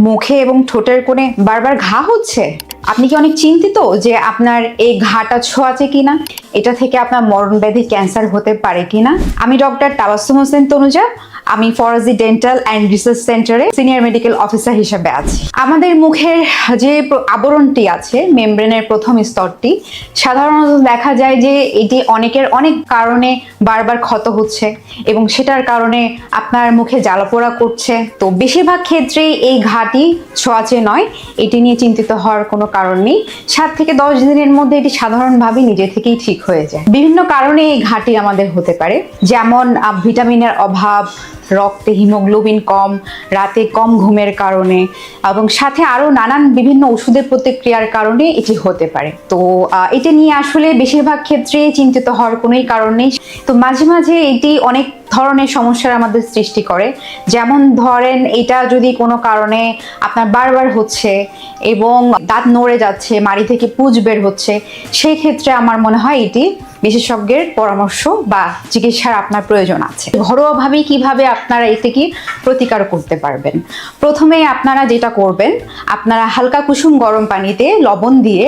মুখে এবং ঠোঁটের কোণে বারবার ঘা হচ্ছে? আপনি কি অনেক চিন্তিত যে আপনার এই ঘাটা ছোঁয়াচে কিনা? এটা থেকে আপনার মরণ ব্যাধি ক্যান্সার হতে পারে কিনা? আমি ডক্টর তাবাসুম হোসেন তনুজা আমি ফরাজি ডেন্টাল অ্যান্ড রিসার্চ সেন্টারে সিনিয়র মেডিকেল অফিসার হিসেবে আছি। আমাদের মুখের যে আবরণটি আছে, মেমব্রেনের প্রথম স্তরটি, সাধারণত দেখা যায় যে এটি অনেকের অনেক কারণে বারবার ক্ষত হচ্ছে এবং সেটার কারণে আপনার মুখে জ্বালাপোড়া করছে। তো বেশিরভাগ ক্ষেত্রেই এই ঘাটি ছোঁয়াচে নয়। এটি নিয়ে চিন্তিত হওয়ার কোনো কারণ নেই সাত থেকে দশ দিনের মধ্যে এটি সাধারণভাবে নিজে থেকেই ঠিক হয়ে যায়। বিভিন্ন কারণে এই ঘাটি আমাদের হতে পারে। যেমন ভিটামিনের অভাব রক্তে হিমোগ্লোবিন কম, রাতে কম ঘুমের কারণে এবং সাথে আরও নানান বিভিন্ন ওষুধের প্রতিক্রিয়ার কারণে এটি হতে পারে। তো এটা নিয়ে আসলে বেশিরভাগ ক্ষেত্রে চিন্তিত হওয়ার কোনোই কারণ নেই। তো মাঝে মাঝে এটি অনেক ধরনের সমস্যার আমাদের সৃষ্টি করে। যেমন ধরেন, এটা যদি কোনো কারণে আপনার বারবার হচ্ছে এবং দাঁত নড়ে যাচ্ছে, মাড়ি থেকে পুজ বের হচ্ছে, সেই ক্ষেত্রে আমার মনে হয় এটি বিশেষজ্ঞের পরামর্শ বা চিকিৎসার আপনার প্রয়োজন আছে। ঘরোয়াভাবে কীভাবে আপনারা এ থেকে প্রতিকার করতে পারবেন? প্রথমে আপনারা যেটা করবেন, আপনারা হালকা কুসুম গরম পানিতে লবণ দিয়ে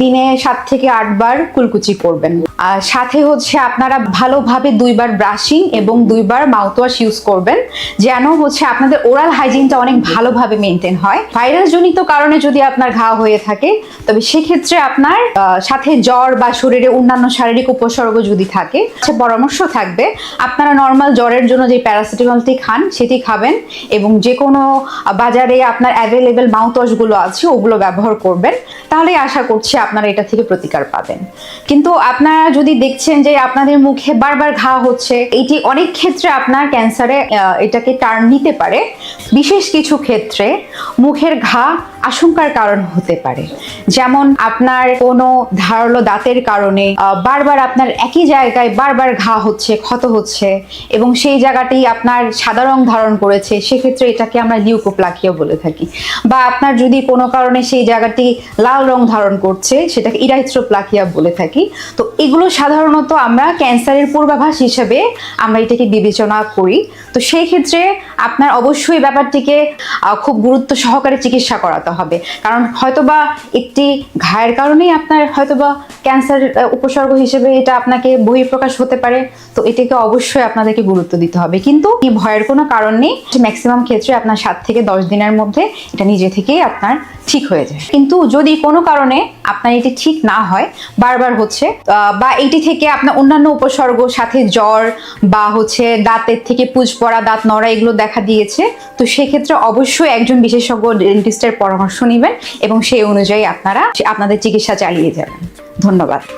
দিনে সাত থেকে আটবার কুলকুচি করবেন। আর সাথে হচ্ছে আপনারা ভালোভাবে দুইবার ব্রাশিং এবং দুইবার মাউথওয়াশ ইউজ করবেন, যেন হচ্ছে আপনাদের ওরাল হাইজিনটা অনেক ভালোভাবে মেনটেন হয়। ভাইরাস জনিত কারণে যদি আপনার ঘা হয়ে থাকে, তবে সেক্ষেত্রে আপনার সাথে জ্বর বা শরীরে অন্যান্য শারীরিক উপসর্গ যদি থাকে, সে পরামর্শ থাকবে, আপনারা নর্মাল জ্বরের জন্য যে প্যারাসিটামলটি খান, সেটি খাবেন এবং যে কোনো বাজারে আপনার অ্যাভেলেবেল মাউথওয়াশগুলো আছে, ওগুলো ব্যবহার করবেন। তাহলেই আশা করছি আপনারা এটা থেকে প্রতিকার পাবেন। কিন্তু আপনারা যদি দেখছেন যে আপনাদের মুখে বারবার ঘা হচ্ছে, এটি অনেক ক্ষেত্রে আপনার ক্যান্সারে এটাকে টার্ন নিতে পারে। বিশেষ কিছু ক্ষেত্রে মুখের ঘা আশঙ্কার কারণ হতে পারে। যেমন আপনার কোনো ধারালো দাঁতের কারণে বারবার আপনার একই জায়গায় বারবার ঘা হচ্ছে, ক্ষত হচ্ছে এবং সেই জায়গাটি আপনার সাদা রং ধারণ করেছে, সেক্ষেত্রে এটাকে আমরা লিউকোপ্লাকিয়া বলে থাকি। বা আপনার যদি কোনো কারণে সেই জায়গাটি লাল রং ধারণ করছে, সেটাকে ইরাইথ্রোপ্লাকিয়া বলে থাকি। তো এগুলো সাধারণত আমরা ক্যান্সারের পূর্বাভাস হিসেবে আমরা এটাকে বিবেচনা করি। তো সেই ক্ষেত্রে আপনার অবশ্যই ব্যাপারটিকে খুব গুরুত্ব সহকারে চিকিৎসা করাতে হবে। কারণ হয়তোবা একটি ঘায়ের কারণেই আপনার হয়তোবা ক্যান্সার উপসর্গ হিসেবে এটা আপনাকে বহিঃপ্রকাশ হতে পারে। তো এটাকে অবশ্যই আপনাদেরকে গুরুত্ব দিতে হবে। কিন্তু এই ভয়ের কোনো কারণ নেই। ম্যাক্সিমাম ক্ষেত্রে আপনার সাত থেকে দশ দিনের মধ্যে এটা নিজে থেকেই আপনার ঠিক হয়ে যায়। কিন্তু যদি কোনো কারণে আপনার এটি ঠিক না হয়, বারবার হচ্ছে বা এটি থেকে আপনার অন্যান্য উপসর্গ সাথে জ্বর বা হচ্ছে দাঁতের থেকে পুজ পড়া, দাঁত নড়া এগুলো দেখা দিয়েছে, তো সেক্ষেত্রে অবশ্যই একজন বিশেষজ্ঞ ডেন্টিস্টের পরামর্শ নেবেন এবং সেই অনুযায়ী আপনারা আপনাদের চিকিৎসা চালিয়ে যাবেন। ধন্যবাদ।